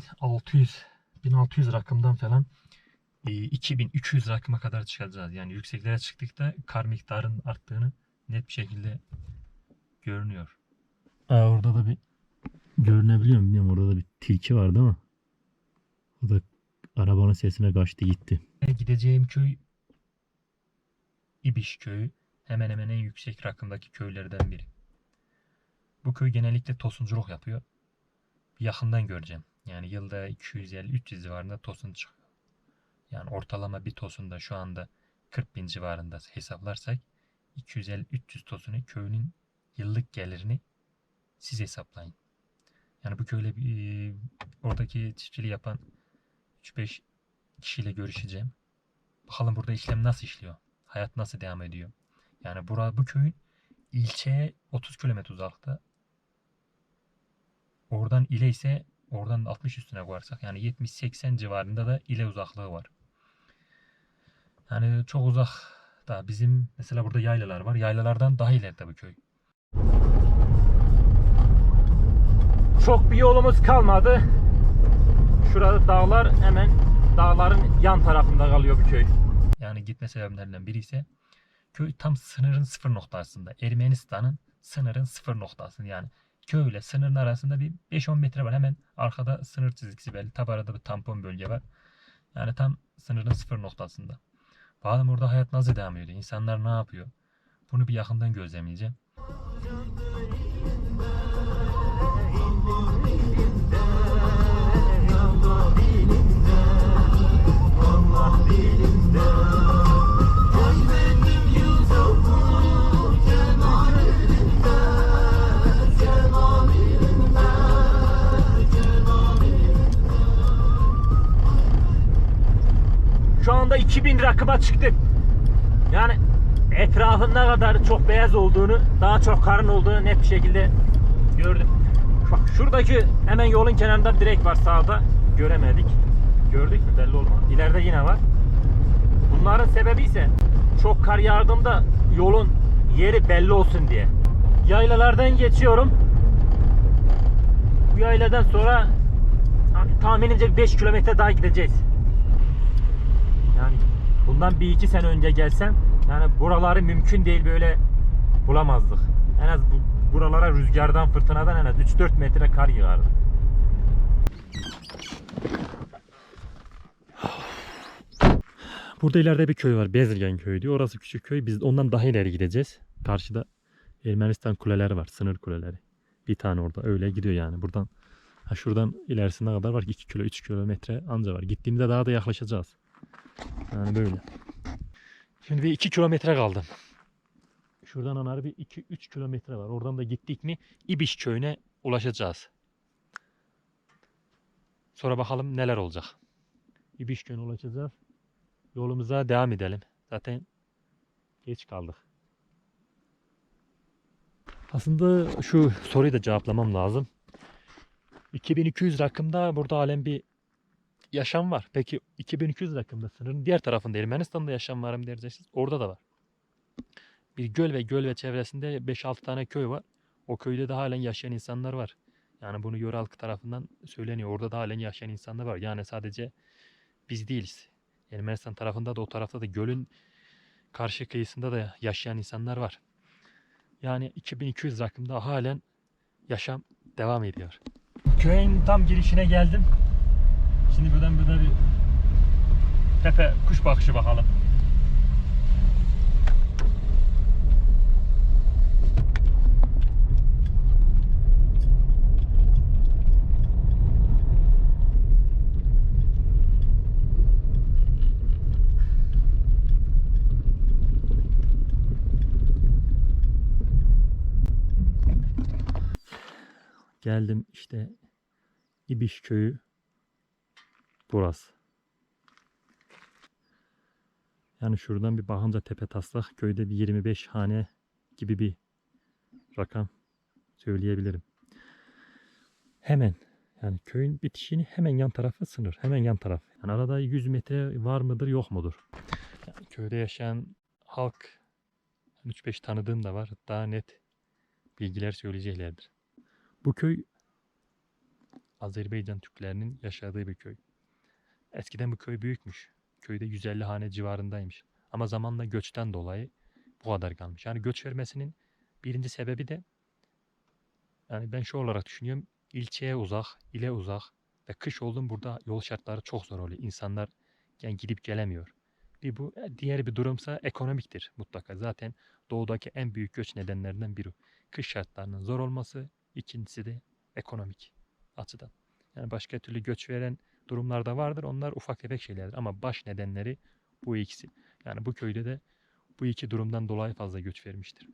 Şu anda 1600 1600 rakımdan falan e, 2300 rakıma kadar çıkacağız. Yani yükseklere çıktıkta kar miktarının arttığını net bir şekilde görünüyor. Aa, orada da bir görünebiliyor mu bilmiyorum. Orada da bir tilki vardı ama o da arabanın sesine kaçtı gitti. Gideceğim köy İbiş köyü. Hemen hemen en yüksek rakımdaki köylerden biri. Bu köy genellikle tosunculuk yapıyor. Yakından göreceğim. Yani yılda 250-300 civarında tosun çıkıyor. Yani ortalama bir tosunda şu anda 40 bin civarında hesaplarsak 250-300 tosunu köyünün yıllık gelirini siz hesaplayın. Yani bu köyle bir, oradaki çiftçiliği yapan 3-5 kişiyle görüşeceğim. Bakalım burada işlem nasıl işliyor? Hayat nasıl devam ediyor? Yani bura, bu köyün ilçeye 30 kilometre uzakta. Oradan ile ise oradan da 60 üstüne koyarsak yani 70-80 civarında da ile uzaklığı var. Yani çok uzak da bizim mesela burada yaylalar var. Yaylalardan daha ileride bu köy. Çok bir yolumuz kalmadı. Şurada dağlar hemen dağların yan tarafında kalıyor bu köy. Yani gitme sebeplerinden biri ise köy tam sınırın sıfır noktasında. Ermenistan'ın sınırın sıfır noktası yani. Köyle sınırın arasında bir 5-10 metre var. Hemen arkada sınır çizgisi belli. Tabi arada bir tampon bölge var. Yani tam sınırın sıfır noktasında. Bakalım orada hayat nasıl devam ediyor? İnsanlar ne yapıyor? Bunu bir yakından gözlemleyeceğim. 2000 rakıma çıktık. Yani etrafın ne kadar çok beyaz olduğunu, daha çok karın olduğunu net bir şekilde gördüm. Bak şuradaki hemen yolun kenarında direk var sağda. Göremedik. Gördük mü belli olmadı. İleride yine var. Bunların sebebi ise çok kar yağdığında yolun yeri belli olsun diye. Yaylalardan geçiyorum. Bu yayladan sonra tahminimce 5 kilometre daha gideceğiz. Yani bundan bir iki sene önce gelsem yani buraları mümkün değil böyle bulamazdık. En az bu, buralara rüzgardan fırtınadan en az 3-4 metre kar yağardı. Burada ileride bir köy var. Bezirgen köyü diyor. Orası küçük köy. Biz ondan daha ileri gideceğiz. Karşıda Ermenistan kuleleri var. Sınır kuleleri. Bir tane orada. Öyle gidiyor yani. Buradan ha şuradan ilerisine kadar var. 2 kilo 3 kilometre anca var. Gittiğimizde daha da yaklaşacağız. Yani böyle. Şimdi bir 2 kilometre kaldı. Şuradan anar bir 2-3 kilometre var. Oradan da gittik mi İbiş köyüne ulaşacağız. Sonra bakalım neler olacak. İbiş köyüne ulaşacağız. Yolumuza devam edelim. Zaten geç kaldık. Aslında şu soruyu da cevaplamam lazım. 2200 rakımda burada halen bir yaşam var. Peki 2200 rakımda sınırın diğer tarafında Ermenistan'da yaşam var mı diyeceksiniz. Orada da var. Bir göl ve göl ve çevresinde 5-6 tane köy var. O köyde de halen yaşayan insanlar var. Yani bunu yöre halkı tarafından söyleniyor. Orada da halen yaşayan insanlar var. Yani sadece biz değiliz. Ermenistan tarafında da o tarafta da gölün karşı kıyısında da yaşayan insanlar var. Yani 2200 rakımda halen yaşam devam ediyor. Köyün tam girişine geldim. Şimdi buradan burada bir tepe kuş bakışı bakalım. Geldim işte İbiş köyü burası. Yani şuradan bir bakınca tepe taslak köyde bir 25 hane gibi bir rakam söyleyebilirim. Hemen yani köyün bitişini hemen yan tarafı sınır. Hemen yan taraf. Yani arada 100 metre var mıdır yok mudur? Yani köyde yaşayan halk 3-5 tanıdığım da var. Daha net bilgiler söyleyeceklerdir. Bu köy Azerbaycan Türklerinin yaşadığı bir köy. Eskiden bu köy büyükmüş. Köyde 150 hane civarındaymış. Ama zamanla göçten dolayı bu kadar kalmış. Yani göç vermesinin birinci sebebi de yani ben şu olarak düşünüyorum. ilçeye uzak, ile uzak ve kış oldum burada yol şartları çok zor oluyor. İnsanlar yani gidip gelemiyor. Bir bu, e, diğer bir durumsa ekonomiktir mutlaka. Zaten doğudaki en büyük göç nedenlerinden biri. Kış şartlarının zor olması, ikincisi de ekonomik açıdan. Yani başka türlü göç veren durumlar da vardır. Onlar ufak tefek şeylerdir ama baş nedenleri bu ikisi. Yani bu köyde de bu iki durumdan dolayı fazla göç vermiştir.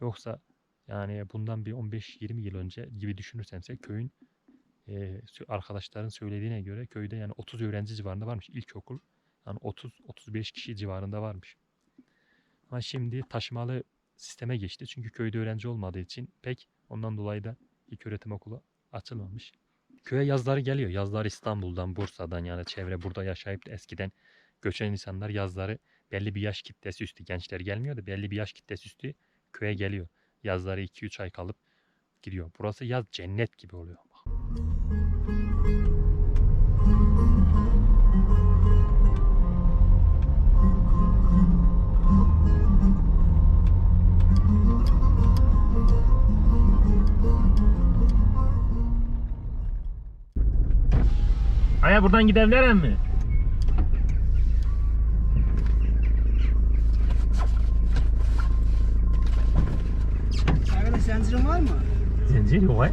Yoksa yani bundan bir 15-20 yıl önce gibi düşünürsemse köyün e, arkadaşların söylediğine göre köyde yani 30 öğrenci civarında varmış ilkokul. Yani 30-35 kişi civarında varmış. Ama şimdi taşımalı sisteme geçti. Çünkü köyde öğrenci olmadığı için pek ondan dolayı da ilk öğretim okulu açılmamış. Köye yazları geliyor. Yazlar İstanbul'dan, Bursa'dan yani çevre burada yaşayıp da eskiden göçen insanlar yazları belli bir yaş kitlesi üstü gençler gelmiyor da belli bir yaş kitlesi üstü köye geliyor. Yazları 2-3 ay kalıp gidiyor. Burası yaz cennet gibi oluyor. Aya buradan gidebilir mi? Arkadaş zincirin var mı? Zincir yok ay.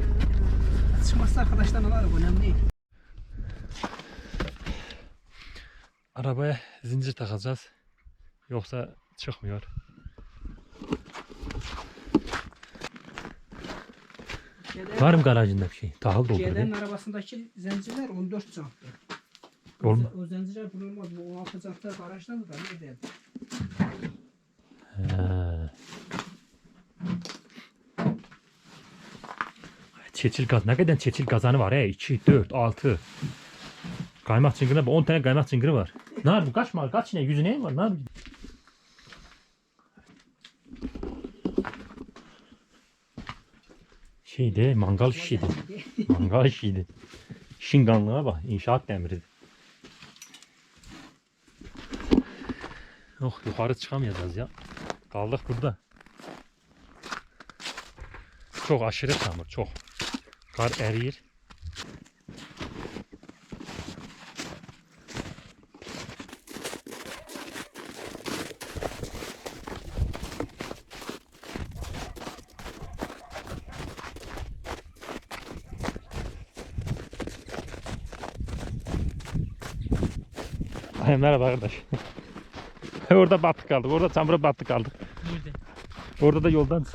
Çıkmazsa arkadaşlarına var önemli değil. Arabaya zincir takacağız. Yoksa çıkmıyor. Var mı garajında bir şey? Tahıl doldur Şeyden be. arabasındaki zincirler 14 jantlı. Olma- O, zincirler bulunmaz. Bu 16 jantlı garajda mı da ne derdi? He. Çeçil gaz. Ne kadar çeçil kazanı var he? 2, 4, 6. Kaymak çıngırı 10 tane kaymak çıngırı var. Ne var bu? Kaç mal? Kaç ne? Yüzü ne var? Ne var? Şeyde mangal işiydi. Mangal işiydi. Şinganlığa bak. inşaat demiri. Oh yukarı çıkamayacağız ya. Kaldık burada. Çok aşırı çamur çok. Kar eriyir. Ay, merhaba arkadaş. Orada battık kaldık. Orada çamura battık kaldık. Nerede? Orada da yoldan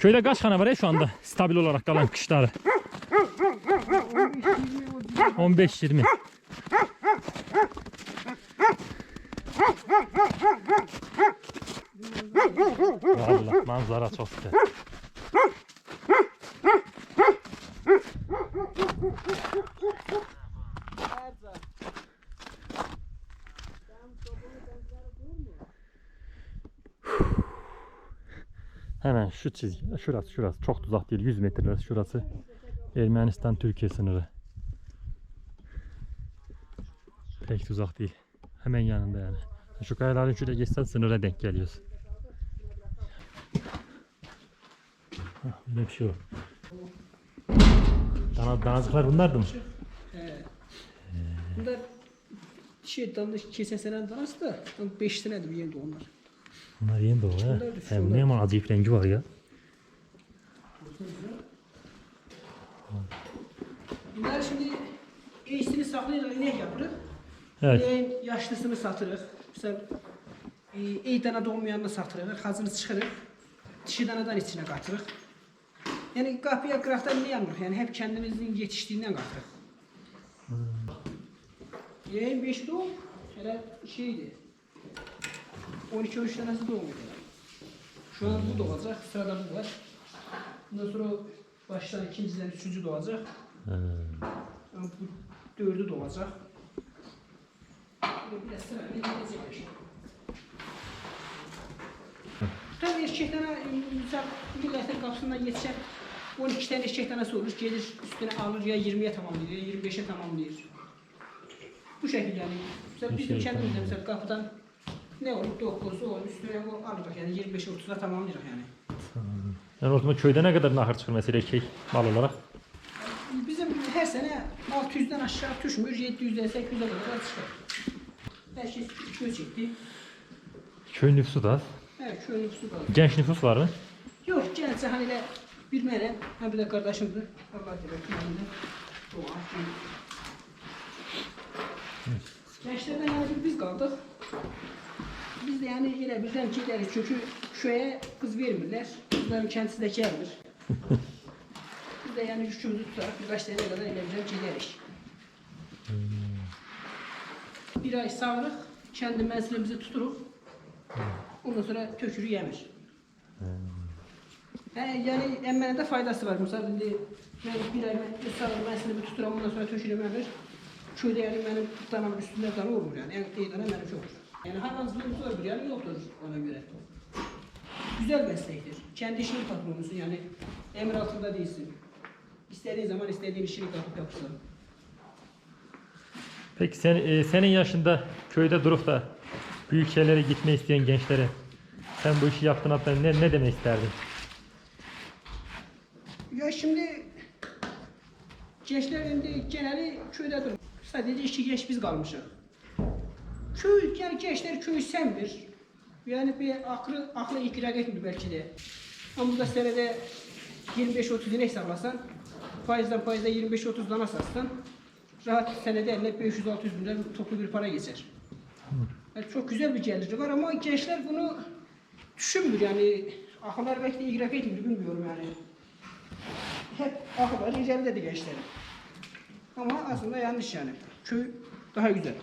Köyde kaç tane var ya şu anda stabil olarak kalan kışları? 15-20. Vallahi manzara çok güzel. Hemen şu çizgi, şurası şurası çok uzak değil 100 metre şurası Ermenistan Türkiye sınırı. Pek uzak değil. Hemen yanında yani. Şu kayaların şuraya geçsen sınıra denk geliyorsun. Hah, Böyle bir şey yok. Dana, danazıklar bunlardı mı? Bunlar şey danış kesen senen danası da 5 senedir yendi onlar. Bunlar yeni doğru ha. Hem ne yaman acayip rengi var ya. Bunlar şimdi iyisini saklayırlar, inek yapırıq. Evet. İneğin yaşlısını satırıq. Mesela ey dana doğmayanını satırıq, xazını çıxırıq. Dişi danadan içine katırıq. Yani kapıya kıraktan ne yanmıyor? Yani hep kendimizin yetiştiğinden katırıq. Hmm. Yeğen beşli o, hele şeydi. 12-13 tanesi doğumuydu. Şu an bu doğacak, sırada bu var. Bundan sonra baştan ikinciden üçüncü doğacak. Ama bu dördü doğacak. Böyle biraz sırayla gidecek işte. Tabii eşek tane misal milletin kapısından yetişen 12 tane eşek tanesi olur. Gelir üstüne alır ya 20'ye tamamlıyor ya 25'e tamamlıyor. Bu şekilde yani. Mesela bizim Şey, kendimizde mesela kapıdan ne olur 9 10 üstüne o alırız yani 25'e 30'a tamamlıyoruz yani. Yani o zaman köyde ne kadar nahır çıkır mesela erkek mal olarak? Bizim her sene 600'den aşağı düşmür, 700'den 800'e kadar çıkar. Her şey göç etti. Köy nüfusu da az. Evet, şöyle nüfusu kaldı. Genç nüfus var mı? Yok, gelse hani de bir mene, ha bir de kardeşimdi. Allah diyor, kiminde. Doğa, Gençlerden yani biz kaldık. Biz de yani yine bizden gideriz çünkü şöyle kız vermirler. Kızların kendisi de gelmir. biz de yani üçümüzü tutarak birkaç sene kadar yine bizden gideriz. Bir ay sağırıq, kendi mensilimizi tuturuq. Ondan sonra tökürü yemir. He, yani emmene de faydası var. Mesela şimdi ben bir ay ben sağırıq mensilimi tuturam, ondan sonra tökürü yemir. Köyde yani benim danamın üstünde dana olur yani. En iyi dana benim çoktur. Yani hayvancılığımız var bir yani yoktur ona göre. Güzel meslektir. Kendi işinin patronusun yani. Emir altında değilsin. İstediğin zaman istediğin işini kapıp yapırsın. Peki sen, e, senin yaşında köyde durup da büyük yerlere gitme isteyen gençlere sen bu işi yaptın hatta ne, ne demek isterdin? Ya şimdi gençler indi geneli köyde durur. Sadece iki genç biz kalmışız. Köy, yani gençler köy sevmir. Yani bir aklı, aklı ikrak etmiyor belki de. Ama burada senede 25-30 inek saklasan, faizden faize 25-30 dana satsan, rahat senede eline 500-600 bin lira toplu bir para geçer. Yani çok güzel bir geliri var ama gençler bunu düşünmüyor yani. Akıllar belki de idrak etmiyor bilmiyorum yani. Hep akılları ilerledi gençlerin. Ama aslında yanlış yani. Köy daha güzel.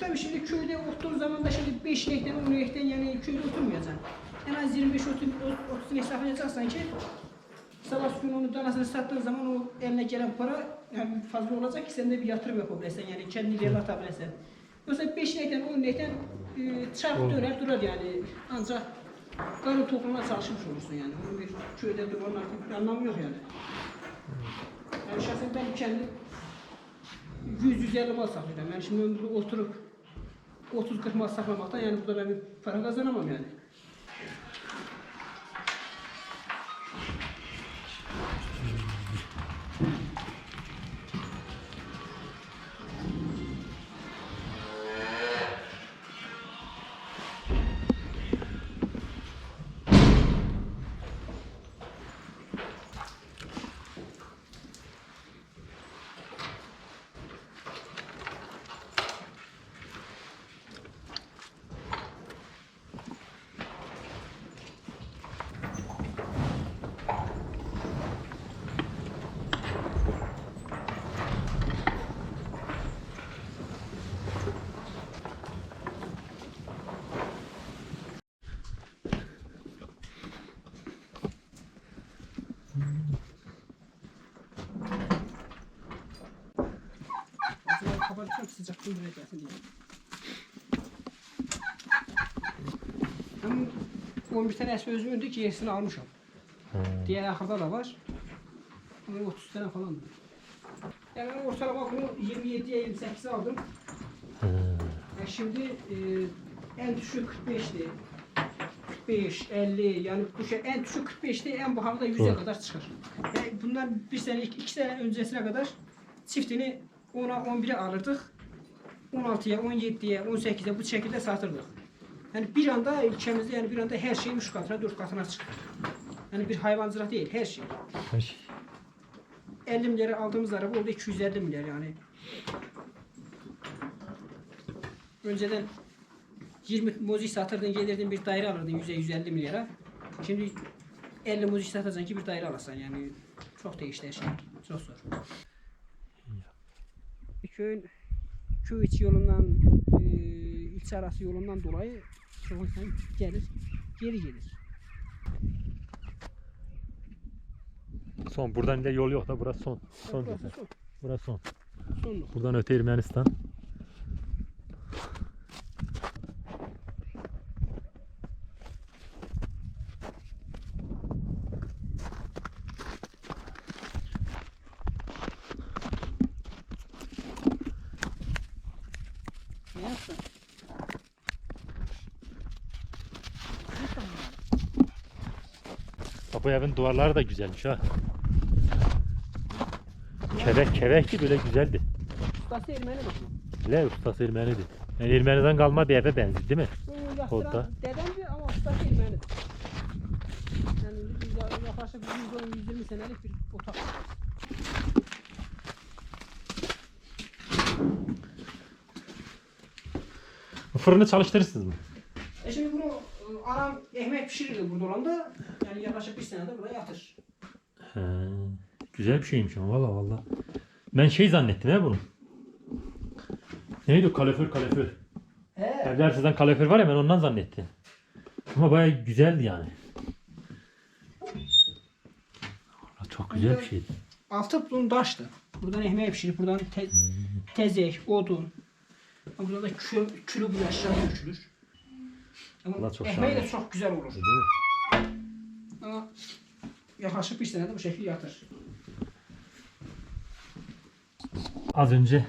E tabi şimdi köyde oturduğun zaman da şimdi 5 inekten 10 inekten yani köyde oturmayacaksın. En az 25-30 inek saklayacaksan ki sabah gün onu danasını sattığın zaman o eline gelen para yani fazla olacak ki sen de bir yatırım yapabilirsen yani kendini ileri atabilirsen. Yoksa 5 inekten 10 inekten e, çarp döner durar yani. Ancak karın toplumuna çalışmış olursun yani. Onun bir köyde durmanın artık bir anlamı yok yani. Yani şahsen ben kendim 100-150 mal saklıyorum. Yani şimdi oturup 30-40 mal saklamaktan yani burada ben para kazanamam yani. Sıcaklığı buraya gelsin diye. Ben 11 tane esme özümündü ki gerisini almışım. Diğer ahırda da var. Ama 30 tane falan. Yani ben ortalama bunu 27'ye 28'e aldım. Ya şimdi e, en düşük 45'ti. 45, 50 yani bu şey en düşük 45'ti en pahalı da 100'e Doğru. kadar çıkar. Yani bundan bir sene, iki, iki sene öncesine kadar çiftini 10'a 11'e alırdık. 16'ya, 17'ye, 18'e bu şekilde satırdık. Yani bir anda ülkemizde yani bir anda her şey 3 katına 4 katına çıkar. Yani bir hayvancılık değil, her şey. Her şey. 50 milyara aldığımız araba oldu 250 milyar yani. Önceden 20 muzik satırdın gelirdin bir daire alırdın 100'e 150 milyara. Şimdi 50 muzik satacaksın ki bir daire alasın yani. Çok değişti her şey. Çok zor. Köyün köy içi yolundan e, ilçe arası yolundan dolayı çok insan gelir, geri gelir. Son. Buradan ileri yol yok da burası son. Son. Burası son. Burası son. Son. Buradan öte Ermenistan. Ne yapsın? Bak Bu evin duvarları da güzelmiş ha. Kevek kevekti böyle güzeldi. Ustası Ermeni bakma. Ne ustası Ermeniydi. Yani Ermeniden kalma bir eve benziyor değil mi? Bu Kodda. dedemdi ama ustası Ermeni. Yani yaklaşık 110-120 senelik bir otak. Fırını çalıştırırsınız mı? E şimdi bunu e, anam ekmek pişirirdi burada olanda. Yani yaklaşık bir senede burada yatır. He, güzel bir şeymiş ama valla valla. Ben şey zannettim ya bunu. Neydi o kalorifer kalorifer. He. Evler sizden kalorifer var ya ben ondan zannettim. Ama baya güzeldi yani. Valla Çok güzel bir şeydi. Altı bunun taştı. Buradan ekmeği pişirir, buradan te- tezek, odun. Burada da kül, külü bu aşağı dökülür. Ama ekmeği de çok güzel olur. Değil mi? Ama yaklaşık bir senede bu şekilde yatır. Az önce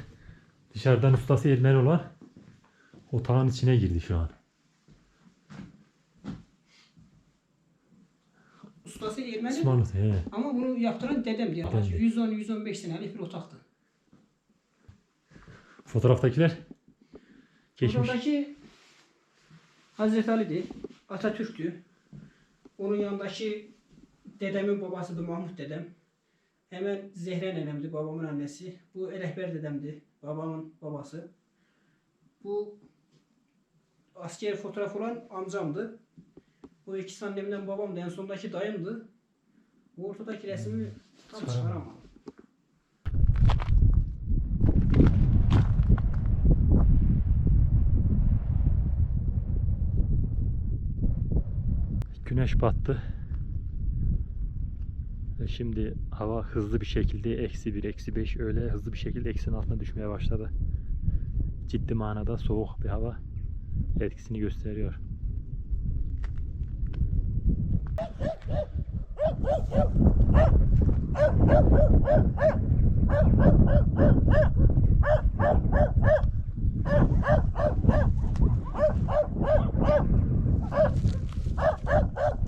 dışarıdan ustası Ermeni olan otağın içine girdi şu an. Ustası Ermeni Osmanlı he. ama bunu yaptıran dedem diye. Dedem de. 110-115 senelik bir otaktı. Fotoğraftakiler geçmiş. Buradaki Hazreti Ali'di, Atatürk'tü. Onun yanındaki dedemin babasıdır Mahmut dedem. Hemen Zehre nenemdi, babamın annesi. Bu Elehber dedemdi, babamın babası. Bu asker fotoğraf olan amcamdı. Bu ikisi annemden babamdı. En sondaki dayımdı. Bu ortadaki resmi tam Çıkaramadım. güneş battı. Ve şimdi hava hızlı bir şekilde eksi bir, eksi beş öyle hızlı bir şekilde eksinin altına düşmeye başladı. Ciddi manada soğuk bir hava etkisini gösteriyor. あっ!